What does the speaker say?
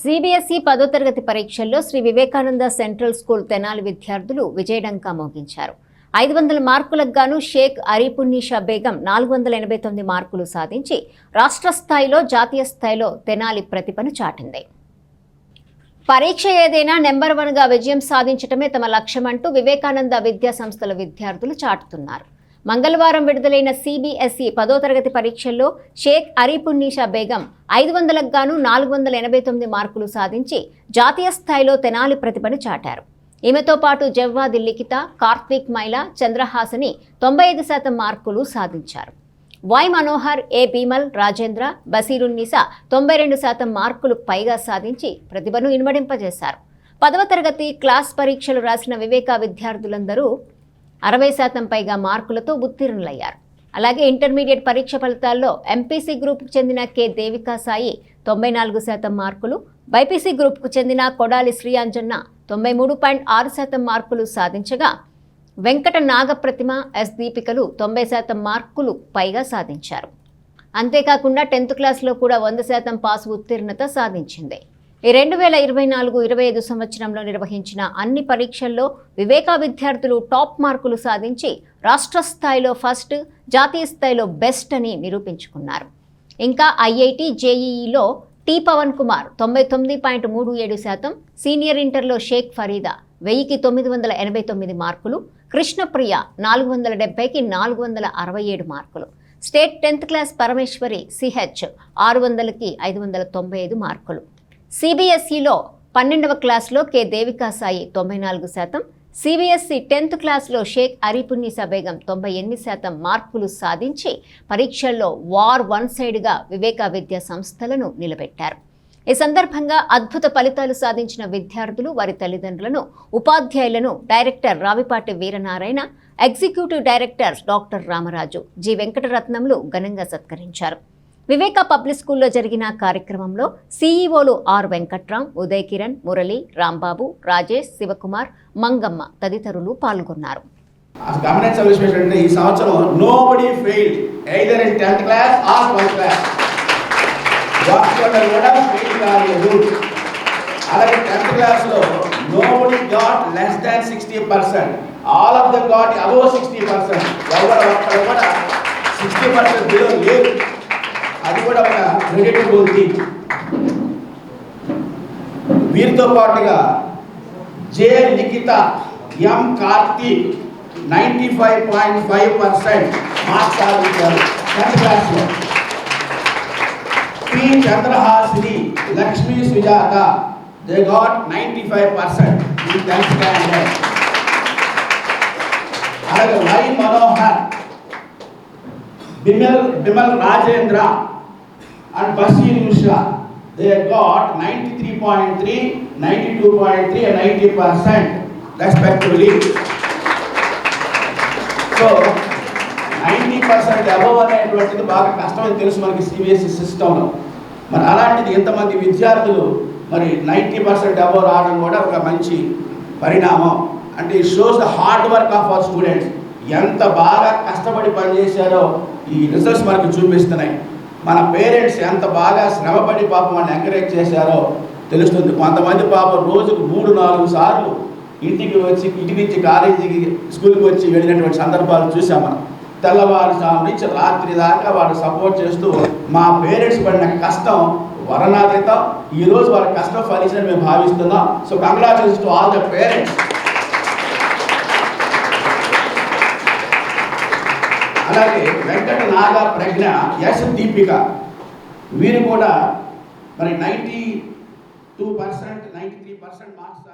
CBSE పదో తరగతి పరీక్షల్లో శ్రీ వివేకానంద సెంట్రల్ స్కూల్ తెనాలి విద్యార్థులు విజయడంకా మోగించారు. ఐదు వందల మార్కులకు గాను షేక్ అరీపున్నీషా బేగం నాలుగు వందల ఎనభై తొమ్మిది మార్కులు సాధించి రాష్ట్ర స్థాయిలో జాతీయ స్థాయిలో తెనాలి ప్రతిభను చాటింది. పరీక్ష ఏదైనా నెంబర్ వన్గా విజయం సాధించటమే తమ లక్ష్యమంటూ వివేకానంద విద్యా సంస్థల విద్యార్థులు చాటుతున్నారు. మంగళవారం విడుదలైన సిబిఎస్ఈ పదో తరగతి పరీక్షల్లో షేక్ అరీపున్నీషా బేగం ఐదు వందలకు గాను నాలుగు వందల ఎనభై తొమ్మిది మార్కులు సాధించి జాతీయ స్థాయిలో తెనాలి ప్రతిభను చాటారు. ఈమెతో పాటు జవ్వాది లిఖిత కార్తీక్ మైలా చంద్రహాసని తొంభై ఐదు శాతం మార్కులు సాధించారు. వై మనోహర్ ఏ భీమల్ రాజేంద్ర బసీరున్నిసా తొంభై రెండు శాతం మార్కులు పైగా సాధించి ప్రతిభను ఇనుమడింపజేశారు. పదవ తరగతి క్లాస్ పరీక్షలు రాసిన వివేక విద్యార్థులందరూ అరవై శాతం పైగా మార్కులతో ఉత్తీర్ణులయ్యారు. అలాగే ఇంటర్మీడియట్ పరీక్ష ఫలితాల్లో ఎంపీసీ గ్రూప్కు చెందిన కె దేవికా సాయి తొంభై నాలుగు శాతం మార్కులు బైపీసీ గ్రూప్కు చెందిన కొడాలి శ్రీయాంజన్న తొంభై మూడు పాయింట్ ఆరు శాతం మార్కులు సాధించగా వెంకట నాగప్రతిమ ఎస్ దీపికలు తొంభై శాతం మార్కులు పైగా సాధించారు. అంతేకాకుండా టెన్త్ క్లాస్లో కూడా వంద శాతం పాస్ ఉత్తీర్ణత సాధించింది. ఈ రెండు వేల ఇరవై నాలుగు ఇరవై ఐదు సంవత్సరంలో నిర్వహించిన అన్ని పరీక్షల్లో వివేకా విద్యార్థులు టాప్ మార్కులు సాధించి రాష్ట్ర స్థాయిలో ఫస్ట్ జాతీయ స్థాయిలో బెస్ట్ అని నిరూపించుకున్నారు. ఇంకా ఐఐటి జేఈఈలో టి పవన్ కుమార్ తొంభై తొమ్మిది పాయింట్ మూడు ఏడు శాతం సీనియర్ ఇంటర్లో షేక్ ఫరీదా వెయ్యికి తొమ్మిది వందల ఎనభై తొమ్మిది మార్కులు కృష్ణప్రియ నాలుగు వందల డెబ్బైకి నాలుగు వందల అరవై ఏడు మార్కులు. State tenth class Parameshwari CH ఆరు వందలకి ఐదు వందల తొంభై ఐదు మార్కులు. సిబిఎస్ఈలో పన్నెండవ క్లాస్లో కె దేవికా సాయి తొంభై నాలుగు శాతం సిబిఎస్ఈ టెన్త్ క్లాస్లో షేక్ అరీపున్నీసా బేగం తొంభై ఎనిమిది శాతం మార్కులు సాధించి పరీక్షల్లో వార్ వన్ సైడ్గా వివేకా విద్యా సంస్థలను నిలబెట్టారు. ఈ సందర్భంగా అద్భుత ఫలితాలు సాధించిన విద్యార్థులు వారి తల్లిదండ్రులను ఉపాధ్యాయులను director Ravipati Veeranarayana executive director doctor Ramaraju G వెంకటరత్నంలు ఘనంగా సత్కరించారు. వివేక పబ్లిక్ స్కూల్లో జరిగిన కార్యక్రమంలో సీఈఓలు ఆర్ వెంకట్రామ్ ఉదయ్ కిరణ్ మురళి రాంబాబు రాజేష్ శివకుమార్ మంగమ్మ తదితరులు పాల్గొన్నారు. గమనించవలసిన విషయం ఏంటంటే ఈ సంవత్సరం nobody fail either in tenth class or twelfth class కూడా ఫెయిల్ కాలేదు. అలాగే టెన్త్ క్లాస్లో nobody got less than sixty percent all of the got above sixty percent ఎవరు ఒక్కడు కూడా సిక్స్టీ పర్సెంట్ బిలో లేదు. కూడా ఒక వీరితో పాటుగా J Nikhita M Karthik ninety five point five percent marks సాధించారు. టెన్త్ క్లాస్లో P. Chandrahasini Lakshmi Sujatha they got ninety five percent. ఈ టెన్త్ క్లాస్లో అలాగే Y Manohar Bimal Bimal Rajendra and Basheer Mishra they got ninety three point three ninety two point three and ninety percent respectively so ninety percent above అనేటువంటిది బాగా కష్టమని తెలుసు మనకి CBSE సిస్టంలో మరి అలాంటిది ఇంతమంది విద్యార్థులు మరి నైంటీ పర్సెంట్ అబవ్ రావడం కూడా ఒక మంచి పరిణామం. అంటే ఈ shows the hard work of our students ఎంత బాగా కష్టపడి పనిచేశారో ఈ రిజల్ట్స్ మనకు చూపిస్తున్నాయి. మన పేరెంట్స్ ఎంత బాగా శ్రమపడి పాపం మన ఎంకరేజ్ చేశారో తెలుస్తుంది. కొంతమంది పాపం రోజుకు మూడు నాలుగు సార్లు ఇంటికి వచ్చి ఇంటి నుంచి కాలేజీకి స్కూల్కి వచ్చి వెళ్ళినటువంటి సందర్భాలు చూసాం మనం. తెల్లవారుజాము నుంచి రాత్రి దాకా వాడు సపోర్ట్ చేస్తూ మా పేరెంట్స్ పడిన కష్టం వరణాతీతం ఈ రోజు వాళ్ళ కష్టం ఫలించని మేము భావిస్తున్నాం. So congratulation to all the parents అలాగే వెంకట నాగ ప్రజ్ఞ ఎస్ దీపిక వీరు కూడా మరి ninety two percent ninety three percent marks